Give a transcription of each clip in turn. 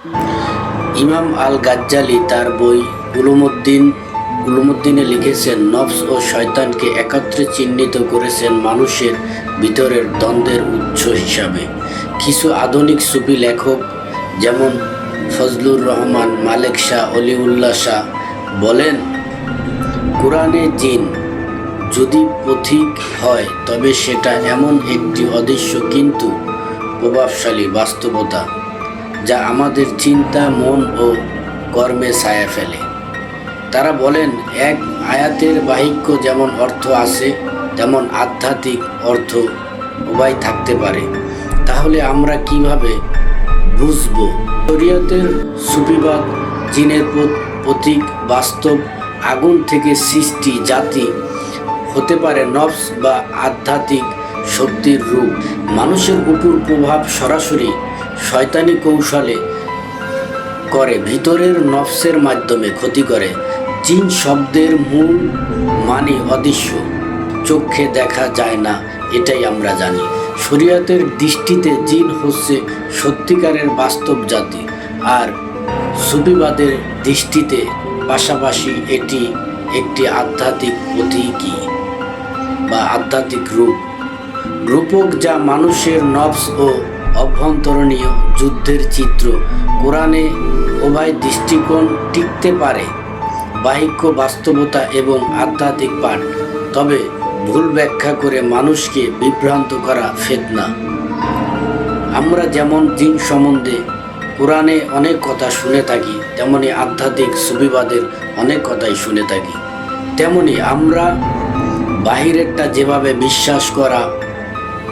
ইমাম আল গাজ্জালি তার বই উলুমুদ্দিন উলুমুদ্দিনে লিখেছেন, নফস ও শয়তানকে একত্রে চিহ্নিত করেছেন মানুষের ভিতরের দ্বন্দ্বের উৎস হিসাবে। কিছু আধুনিক সুফি লেখক যেমন ফজলুর রহমান, মালেক শাহ অলিউল্লা শাহ বলেন, কোরআনে জিন যদি পথিক হয়, তবে সেটা এমন একটি অদৃশ্য কিন্তু প্রভাবশালী বাস্তবতা। যা আমাদের চিন্তা, মন ও কর্মে ছায়া ফেলে। তারা বলেন, এক আয়াতের বাহিক্য যেমন অর্থ আছে, তেমন আধ্যাত্মিক অর্থ উভয় থাকতে পারে। তাহলে আমরা কীভাবে বুঝব? শরীয়তের সুফিবাদ, জিনের প্রতীক, বাস্তব আগুন থেকে সৃষ্টি জাতি হতে পারে নফস বা আধ্যাত্মিক শক্তির রূপ। মানুষের উপর প্রভাব সরাসরি শয়তানি কৌশলে করে, ভিতরের নফসের মাধ্যমে ক্ষতি করে। জিন শব্দের মূল মানে অদৃশ্য। চোখে দেখা যায় না, এটাই আমরা জানি। শরীয়তের দৃষ্টিতে জিন হচ্ছে সত্যিকারের বাস্তব জাতি, আর সুবিবাদের দৃষ্টিতে পাশাপাশি এটি একটি আধ্যাত্মিক প্রতীকী বা আধ্যাত্মিক রূপ। রূপক যা মানুষের নফস ও অভ্যন্তরণীয় যুদ্ধের চিত্র কোরআনে উভয় দৃষ্টিকোণ টিকতে পারে। বাহিক্য বাস্তবতা এবং আধ্যাত্মিক পাঠ। তবে ভুল ব্যাখ্যা করে মানুষকে বিভ্রান্ত করা ফেতনা। আমরা যেমন জিন সম্বন্ধে কোরআনে অনেক কথা শুনে থাকি, তেমনি আধ্যাত্মিক সুবিবাদের অনেক কথাই শুনে থাকি। তেমনি আমরা বাহিরেরটা যেভাবে বিশ্বাস করা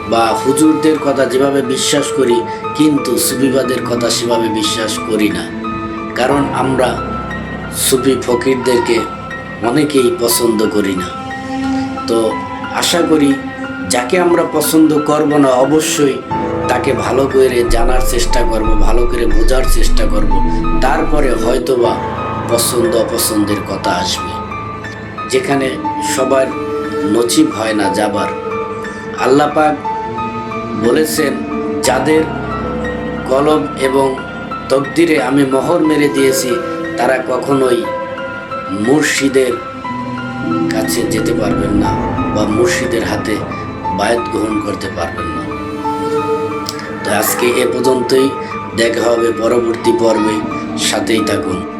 বা হুজুরদের কথা যেভাবে বিশ্বাস করি, কিন্তু সুফিবাদের কথা সেভাবে বিশ্বাস করি না। কারণ আমরা সুফি ফকিরদেরকে অনেকেই পছন্দ করি না। তো আশা করি যাকে আমরা পছন্দ করব না, অবশ্যই তাকে ভালো করে জানার চেষ্টা করব, ভালো করে বোঝার চেষ্টা করব। তারপরে হয়তোবা পছন্দ অপছন্দের কথা আসবে। যেখানে সবার নচিব হয় না যাবার। আল্লাহ পাক বলেছেন, যাদের কলম এবং তকদিরে আমি মোহর মেরে দিয়েছি, তারা কখনোই মুর্শিদের কাছে যেতে পারবেন না বা মুর্শিদের হাতে বায়াত গ্রহণ করতে পারবেন না। তো আজকে এ পর্যন্তই। দেখা হবে পরবর্তী পর্বে। সাথেই থাকুন।